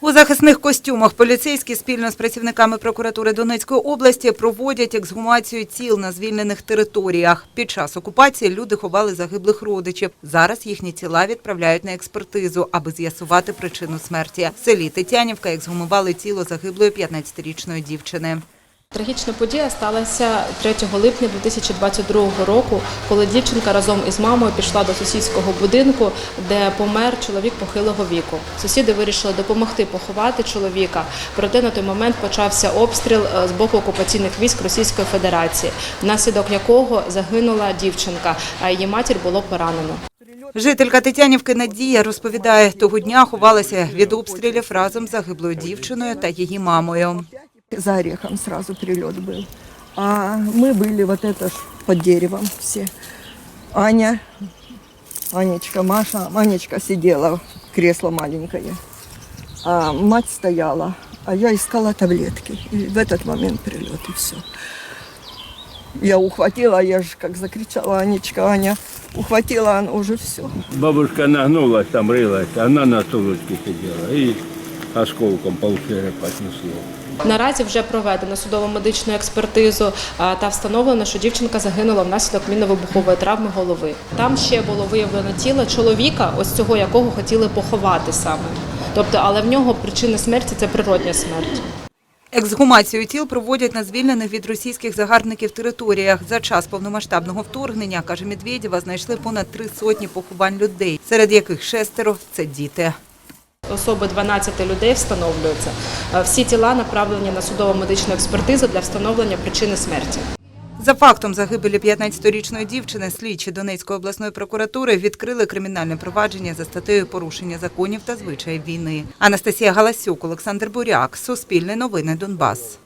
У захисних костюмах поліцейські спільно з працівниками прокуратури Донецької області проводять ексгумацію тіл на звільнених територіях. Під час окупації люди ховали загиблих родичів. Зараз їхні тіла відправляють на експертизу, аби з'ясувати причину смерті. В селі Тетянівка ексгумували тіло загиблої 15-річної дівчини. Трагічна подія сталася 3 липня 2022 року, коли дівчинка разом із мамою пішла до сусідського будинку, де помер чоловік похилого віку. Сусіди вирішили допомогти поховати чоловіка. Проте на той момент почався обстріл е, з боку окупаційних військ Російської Федерації, внаслідок якого загинула дівчинка, а її матір було поранено. Жителька Тетянівки Надія розповідає, того дня ховалася від обстрілів разом з загиблою дівчиною та її мамою. За орехом сразу прилет был. А мы были вот это под деревом все. Аня, Анечка, Маша, Анечка сидела, кресло маленькое. А мать стояла, а я искала таблетки. И в этот момент прилет, и все. Я ухватила, я же как закричала, Анечка, Аня, ухватила, она уже все. Бабушка нагнулась, там рылась, она на стулочке сидела и осколком полчерепа снесло. Наразі вже проведено судово-медичну експертизу та встановлено, що дівчинка загинула внаслідок мінно-вибухової травми голови. Там ще було виявлено тіло чоловіка, ось цього якого хотіли поховати саме. Тобто, але в нього причина смерті це природня смерть. Ексгумацію тіл проводять на звільнених від російських загарбників територіях. За час повномасштабного вторгнення, каже Медведєва, знайшли понад три сотні поховань людей, серед яких шестеро – це діти. Особи 12 людей встановлюються. Е, Всі тіла направлені на судово-медичну експертизу для встановлення причини смерті. За фактом загибелі 15-річної дівчини слідчі Донецької обласної прокуратури відкрили кримінальне провадження за статтею порушення законів та звичаїв війни. Анастасія Галасюк, Олександр Буряк, Суспільне новини Донбас.